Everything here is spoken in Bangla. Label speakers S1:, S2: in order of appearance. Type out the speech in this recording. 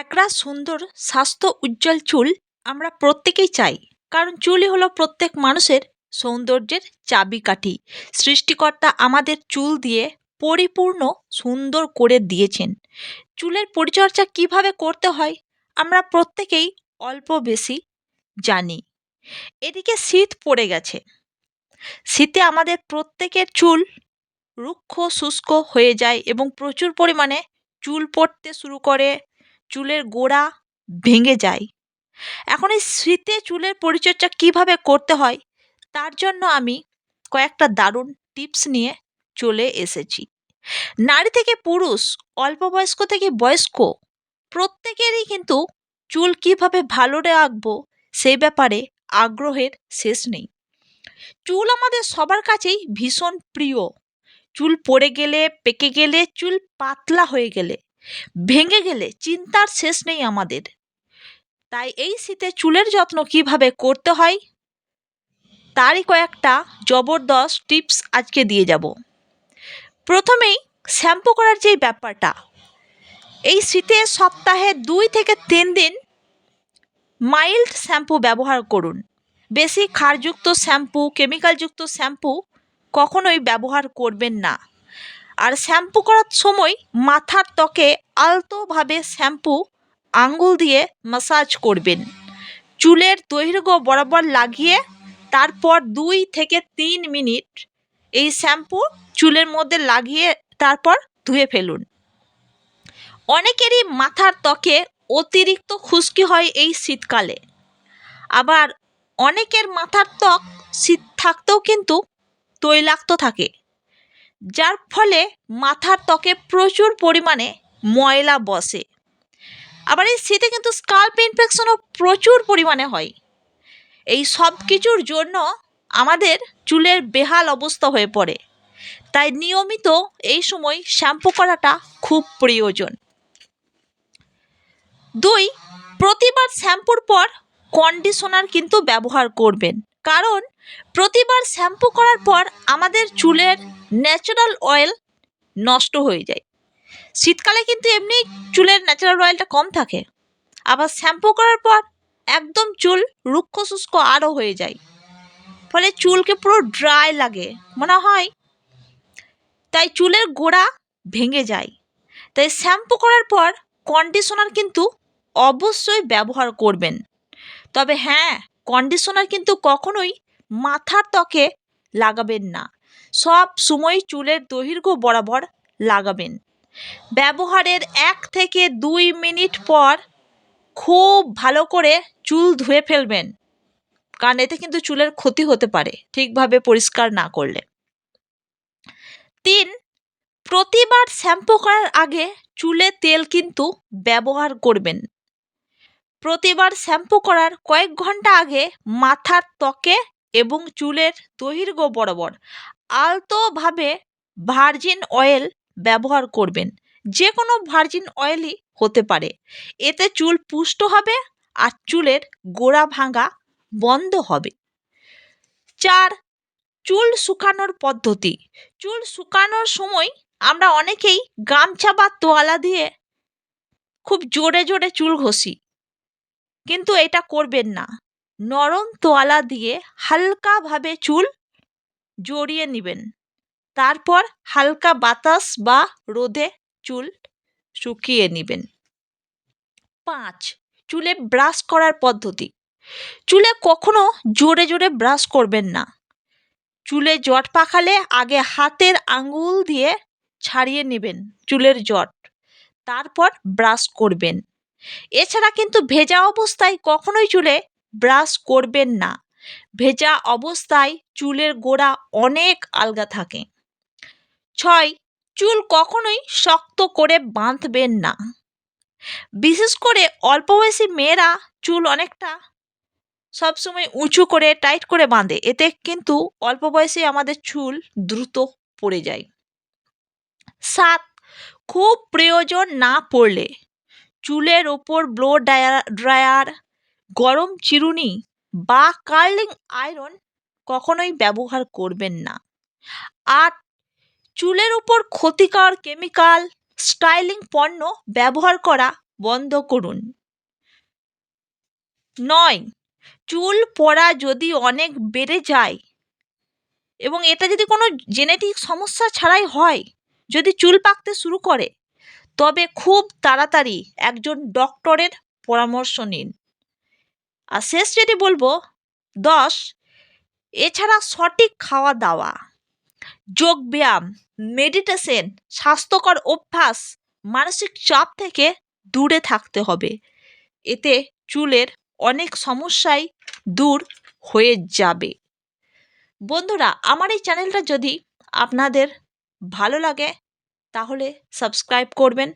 S1: ন্যাকড়া সুন্দর, স্বাস্থ্য উজ্জ্বল চুল আমরা প্রত্যেকেই চাই। কারণ চুলই হলো প্রত্যেক মানুষের সৌন্দর্যের চাবিকাঠি। সৃষ্টিকর্তা আমাদের চুল দিয়ে পরিপূর্ণ সুন্দর করে দিয়েছেন। চুলের পরিচর্যা কীভাবে করতে হয় আমরা প্রত্যেকেই অল্প বেশি জানি। এদিকে শীত পড়ে গেছে। শীতে আমাদের প্রত্যেকের চুল রুক্ষ, শুষ্ক হয়ে যায় এবং প্রচুর পরিমাণে চুল পড়তে শুরু করে। চুলের গোড়া ভেঙে যায়। এখন এই শীতে চুলের পরিচর্যা কীভাবে করতে হয়, তার জন্য আমি কয়েকটা দারুণ টিপস নিয়ে চলে এসেছি। নারী থেকে পুরুষ, অল্প বয়স্ক থেকে বয়স্ক, প্রত্যেকেরই কিন্তু চুল কীভাবে ভালো রাখব সেই ব্যাপারে আগ্রহের শেষ নেই। চুল আমাদের সবার কাছেই ভীষণ প্রিয়। চুল পড়ে গেলে, পেকে গেলে, চুল পাতলা হয়ে গেলে। ভেঙে গেলে চিন্তার শেষ নেই আমাদের। তাই এই শীতে চুলের যত্ন কীভাবে করতে হয়? তারই কয়েকটা জবরদস্ত টিপস আজকে দিয়ে যাব। প্রথমেই শ্যাম্পু করার যেই ব্যাপারটা, এই শীতে সপ্তাহে দুই থেকে তিন দিন মাইল্ড শ্যাম্পু ব্যবহার করুন। বেশি ক্ষারযুক্ত শ্যাম্পু, কেমিক্যালযুক্ত শ্যাম্পু কখনোই ব্যবহার করবেন না। আর শ্যাম্পু করার সময় মাথার ত্বকে আলতোভাবে শ্যাম্পু আঙ্গুল দিয়ে মাসাজ করবেন। চুলের দৈর্ঘ্য বরাবর লাগিয়ে তারপর দুই থেকে তিন মিনিট এই শ্যাম্পু চুলের মধ্যে লাগিয়ে তারপর ধুয়ে ফেলুন। অনেকেরই মাথার ত্বকে অতিরিক্ত খুশকি হয় এই শীতকালে। আবার অনেকের মাথার ত্বক শীত থাকতেও কিন্তু তৈলাক্ত থাকে। যার ফলে মাথার ত্বকে প্রচুর পরিমাণে ময়লা বসে। আবার এই শীতে কিন্তু স্কাল্প ইনফেকশনও প্রচুর পরিমাণে হয়। এই সব কিছুর জন্য আমাদের চুলের বেহাল অবস্থা হয়ে পড়ে। তাই নিয়মিত এই সময় শ্যাম্পু করাটা খুব প্রয়োজন। দুই, প্রতিবার শ্যাম্পুর পর কন্ডিশনার কিন্তু ব্যবহার করবেন। কারণ প্রতিবার শ্যাম্পু করার পর আমাদের চুলের ন্যাচারাল অয়েল নষ্ট হয়ে যায়। শীতকালে কিন্তু এমনি চুলের ন্যাচারাল অয়েলটা কম থাকে। আবার শ্যাম্পু করার পর একদম চুল রুক্ষ শুষ্ক আরও হয়ে যায়। ফলে চুলকে পুরো ড্রাই লাগে, মনে হয়? তাই চুলের গোড়া ভেঙে যায়। তাই শ্যাম্পু করার পর কন্ডিশনার কিন্তু অবশ্যই ব্যবহার করবেন। তবে হ্যাঁ কন্ডিশনার কিন্তু কখনোই মাথার ত্বকে লাগাবেন না। সব সময় চুলের দৈর্ঘ্য বরাবর লাগাবেন। ব্যবহারের এক থেকে দুই মিনিট পর খুব ভালো করে চুল ধুয়ে ফেলবেন। কারণ এতে কিন্তু চুলের ক্ষতি হতে পারে ঠিকভাবে পরিষ্কার না করলে। তিন, প্রতিবার শ্যাম্পু করার আগে চুলে তেল কিন্তু ব্যবহার করবেন। প্রতিবার শ্যাম্পু করার কয়েক ঘণ্টা আগে মাথার ত্বকে এবং চুলের দৈর্ঘ্য বরাবর আলতোভাবে ভার্জিন অয়েল ব্যবহার করবেন। যে কোনো ভার্জিন অয়েলই হতে পারে। এতে চুল পুষ্ট হবে আর চুলের গোড়া ভাঙা বন্ধ হবে। চার, চুল শুকানোর পদ্ধতি। চুল শুকানোর সময় আমরা অনেকেই গামছা বা তোয়ালা দিয়ে খুব জোরে জোরে চুল ঘষি। কিন্তু এটা করবেন না। নরম তোয়ালা দিয়ে হালকাভাবে চুল জড়িয়ে নেবেন। তারপর হালকা বাতাস বা রোদে চুল শুকিয়ে নেবেন। পাঁচ, চুলে ব্রাশ করার পদ্ধতি। চুলে কখনো জোরে জোরে ব্রাশ করবেন না। চুলে জট পাকালে আগে হাতের আঙ্গুল দিয়ে ছাড়িয়ে নেবেন চুলের জট। তারপর ব্রাশ করবেন। এছাড়া কিন্তু ভেজা অবস্থায় কখনোই চুলে ব্রাশ করবেন না। ভেজা অবস্থায় চুলের গোড়া অনেক আলগা থাকে। ছয়, চুল কখনোই শক্ত করে বাঁধবেন না। বিশেষ করে অল্প বয়সী মেয়েরা চুল অনেকটা সবসময় উঁচু করে, টাইট করে বাঁধে। এতে কিন্তু অল্প বয়সে আমাদের চুল দ্রুত পড়ে যায়। সাত, খুব প্রয়োজন না পড়লে চুলের ওপর ব্লো ড্রায়ার গরম চিরুনি বা কার্লিং আয়রন কখনোই ব্যবহার করবেন না। আট চুলের উপর ক্ষতিকর কেমিক্যাল স্টাইলিং পণ্য ব্যবহার করা বন্ধ করুন। নয়, চুল পড়া যদি অনেক বেড়ে যায় এবং এটা যদি কোনো জেনেটিক সমস্যা ছাড়াই হয়, যদি চুল পাকতে শুরু করে তবে খুব তাড়াতাড়ি একজন ডক্টরের পরামর্শ নিন। আর শেষ যেটি বলব, দশ, এছাড়া সঠিক খাওয়া দাওয়া, যোগব্যায়াম, মেডিটেশন, স্বাস্থ্যকর অভ্যাস, মানসিক চাপ থেকে দূরে থাকতে হবে। এতে চুলের অনেক সমস্যাই দূর হয়ে যাবে। বন্ধুরা, আমার এই চ্যানেলটা যদি আপনাদের ভালো লাগে তাহলে সাবস্ক্রাইব করবেন।